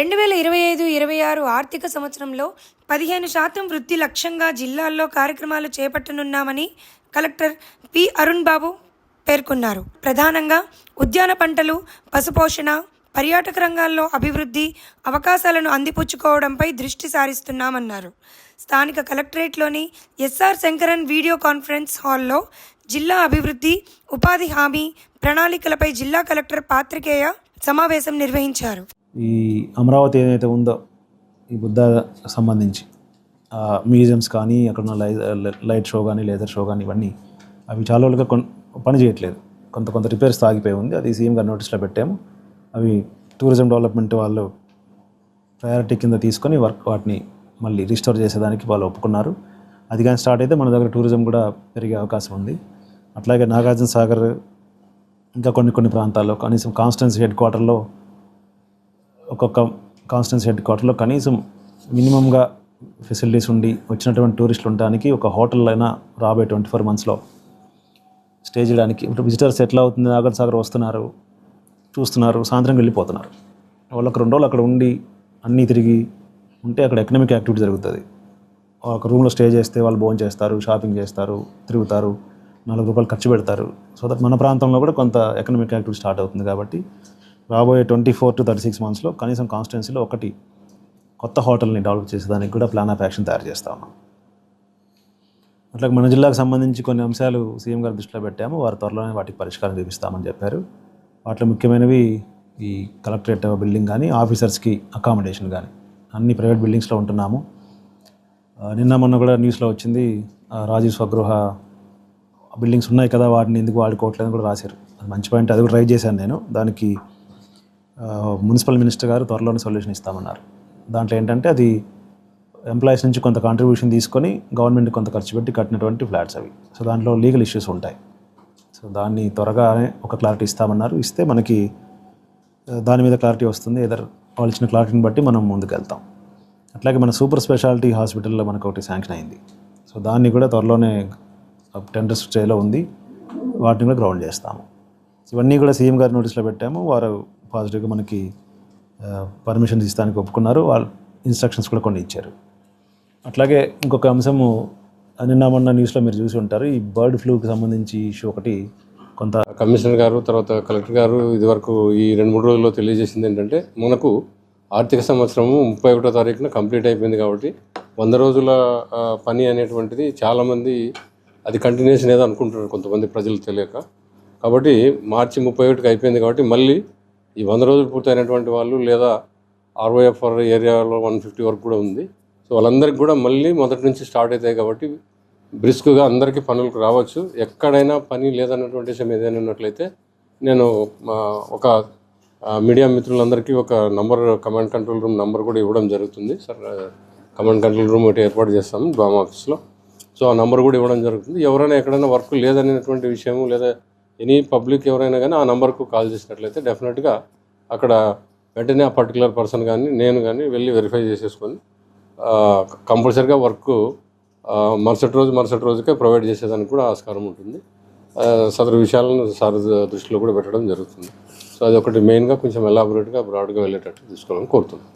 రెండు వేల ఇరవై ఐదు ఇరవై ఆరు ఆర్థిక సంవత్సరంలో పదిహేను శాతం వృద్ధి లక్ష్యంగా జిల్లాల్లో కార్యక్రమాలు చేపట్టనున్నామని కలెక్టర్ పి. అరుణ్ బాబు పేర్కొన్నారు. ప్రధానంగా ఉద్యాన పంటలు పశుపోషణ పర్యాటక రంగాల్లో అభివృద్ధి అవకాశాలను అందిపుచ్చుకోవడంపై దృష్టి సారిస్తున్నామన్నారు. స్థానిక కలెక్టరేట్లోని ఎస్ఆర్ శంకరన్ వీడియో కాన్ఫరెన్స్ హాల్లో జిల్లా అభివృద్ధి ఉపాధి హామీ ప్రణాళికలపై జిల్లా కలెక్టర్ పాత్రికేయ సమావేశం నిర్వహించారు. ఈ అమరావతి ఏదైతే ఉందో ఈ బుద్ధ సంబంధించి మ్యూజియంస్ కానీ అక్కడ ఉన్న లై లైట్ షో కానీ లేజర్ షో కానీ ఇవన్నీ అవి చాలా రోజులుగా కొన్ పని చేయట్లేదు. కొంత కొంత రిపేర్స్ ఆగిపోయి ఉంది. అది సీఎం గారు నోటీస్లో పెట్టాము. అవి టూరిజం డెవలప్మెంట్ వాళ్ళు ప్రయారిటీ కింద తీసుకొని వర్క్ వాటిని మళ్ళీ రిస్టోర్ చేసేదానికి వాళ్ళు ఒప్పుకున్నారు. అది కానీ స్టార్ట్ అయితే మన దగ్గర టూరిజం కూడా పెరిగే అవకాశం ఉంది. అట్లాగే నాగార్జున సాగర్ ఇంకా కొన్ని కొన్ని ప్రాంతాల్లో కనీసం కాన్స్టెన్సీ హెడ్ క్వార్టర్లో ఒక్కొక్క కాన్స్టెన్సీ హెడ్ క్వార్టర్లో కనీసం మినిమంగా ఫెసిలిటీస్ ఉండి వచ్చినటువంటి టూరిస్టులు ఉండడానికి ఒక హోటల్ అయినా రాబోయే ట్వంటీ ఫోర్ మంత్స్లో స్టే చేయడానికి. ఇప్పుడు విజిటర్స్ ఎట్లా అవుతుంది? నాగర్ సాగర్ వస్తున్నారు చూస్తున్నారు సాయంత్రం వెళ్ళిపోతున్నారు. వాళ్ళకి రెండు రోజులు అక్కడ ఉండి అన్నీ తిరిగి ఉంటే అక్కడ ఎకనామిక్ యాక్టివిటీ జరుగుతుంది. ఒక రూమ్లో స్టే చేస్తే వాళ్ళు భోజనం చేస్తారు షాపింగ్ చేస్తారు తిరుగుతారు నాలుగు రూపాయలు ఖర్చు పెడతారు. సో దట్ మన ప్రాంతంలో కూడా కొంత ఎకనామిక్ యాక్టివిటీ స్టార్ట్ అవుతుంది కాబట్టి రాబోయే twenty four to thirty six మంత్స్లో కనీసం కాన్స్టిట్యున్సీలో ఒకటి కొత్త హోటల్ని డెవలప్ చేసేదానికి కూడా ప్లాన్ ఆఫ్ యాక్షన్ తయారు చేస్తా ఉన్నాం. అట్లా మన జిల్లాకు సంబంధించి కొన్ని అంశాలు సీఎం గారి దృష్టిలో పెట్టాము. వారు త్వరలోనే వాటికి పరిష్కారం చూపిస్తామని చెప్పారు. వాటిలో ముఖ్యమైనవి ఈ కలెక్టరేట్ బిల్డింగ్ కానీ ఆఫీసర్స్కి అకామిడేషన్ కానీ అన్ని ప్రైవేట్ బిల్డింగ్స్లో ఉంటున్నాము. నిన్న మొన్న కూడా న్యూస్లో వచ్చింది రాజీవ్ స్వగృహ బిల్డింగ్స్ ఉన్నాయి కదా వాటిని ఎందుకు వాడుకోవట్లేదని కూడా రాశారు. అది మంచి పాయింట్ అది కూడా ట్రై చేశాను నేను. దానికి మున్సిపల్ మినిస్టర్ గారు త్వరలోనే సొల్యూషన్ ఇస్తామన్నారు. దాంట్లో ఏంటంటే అది ఎంప్లాయీస్ నుంచి కొంత కాంట్రిబ్యూషన్ తీసుకొని గవర్నమెంట్ కొంత ఖర్చు పెట్టి కట్టినటువంటి ఫ్లాట్స్ అవి. సో దాంట్లో లీగల్ ఇష్యూస్ ఉంటాయి. సో దాన్ని త్వరగానే ఒక క్లారిటీ ఇస్తామన్నారు. ఇస్తే మనకి దాని మీద క్లారిటీ వస్తుంది. ఏదర్ వాళ్ళు ఇచ్చిన క్లారిటీని బట్టి మనం ముందుకు వెళ్తాం అట్లాగే మన సూపర్ స్పెషాలిటీ హాస్పిటల్లో మనకు ఒకటి శాంక్షన్ అయింది. సో దాన్ని కూడా త్వరలోనే టెండర్ స్టేలో ఉంది. వాటిని కూడా గ్రౌండ్ చేస్తాము. ఇవన్నీ కూడా సీఎం గారి నోటీస్లో పెట్టాము. వారు పాజిటివ్గా మనకి పర్మిషన్ ఇస్తానికి ఒప్పుకున్నారు. వాళ్ళు ఇన్స్ట్రక్షన్స్ కూడా కొన్ని ఇచ్చారు. అట్లాగే ఇంకొక అంశము నిన్న మొన్న న్యూస్లో మీరు చూసి ఉంటారు. ఈ బర్డ్ ఫ్లూకి సంబంధించి ఇష్యూ ఒకటి కొంత కమిషనర్ గారు తర్వాత కలెక్టర్ గారు ఇదివరకు ఈ రెండు మూడు రోజుల్లో తెలియజేసింది ఏంటంటే మనకు ఆర్థిక సంవత్సరము ముప్పై ఒకటో తారీఖున కంప్లీట్ అయిపోయింది కాబట్టి వంద రోజుల పని అనేటువంటిది చాలామంది అది కంటిన్యూషన్ ఏదో అనుకుంటున్నారు కొంతమంది ప్రజలు తెలియక. కాబట్టి మార్చి ముప్పై ఒకటికి అయిపోయింది కాబట్టి మళ్ళీ ఈ వంద రోజులు పూర్తయినటువంటి వాళ్ళు లేదా ఆర్వైఎఫ్ఆర్ ఏరియాలో వన్ ఫిఫ్టీ వరకు కూడా ఉంది. సో వాళ్ళందరికీ కూడా మళ్ళీ మొదటి నుంచి స్టార్ట్ అవుతాయి కాబట్టి బ్రిస్క్గా అందరికీ పనులకు రావచ్చు. ఎక్కడైనా పని లేదన్నటువంటి విషయం ఏదైనా ఉన్నట్లయితే నేను మా ఒక మీడియా మిత్రులందరికీ ఒక number command control room number కూడా ఇవ్వడం జరుగుతుంది. సార్ కమాండ్ కంట్రోల్ రూమ్ ఒకటి ఏర్పాటు చేస్తాము డ్రామా ఆఫీస్లో సో ఆ నంబర్ కూడా ఇవ్వడం జరుగుతుంది. ఎవరైనా ఎక్కడైనా వర్క్ లేదనేటువంటి విషయము లేదా ఎనీ పబ్లిక్ ఎవరైనా కానీ ఆ నెంబర్కు కాల్ చేసినట్లయితే డెఫినెట్గా అక్కడ వెంటనే ఆ పర్టికులర్ పర్సన్ కానీ నేను కానీ వెళ్ళి వెరిఫై చేసేసుకొని కంపల్సరిగా వర్క్ మరుసటి రోజు మరుసటి రోజుకే ప్రొవైడ్ చేసేదానికి కూడా ఆస్కారం ఉంటుంది. సదరు విషయాలను సార్ దృష్టిలో కూడా పెట్టడం జరుగుతుంది. సో అది ఒకటి మెయిన్గా కొంచెం ఎలాబొరేట్గా బ్రాడ్గా వెళ్ళేటట్టు తీసుకోవాలని కోరుతున్నాను.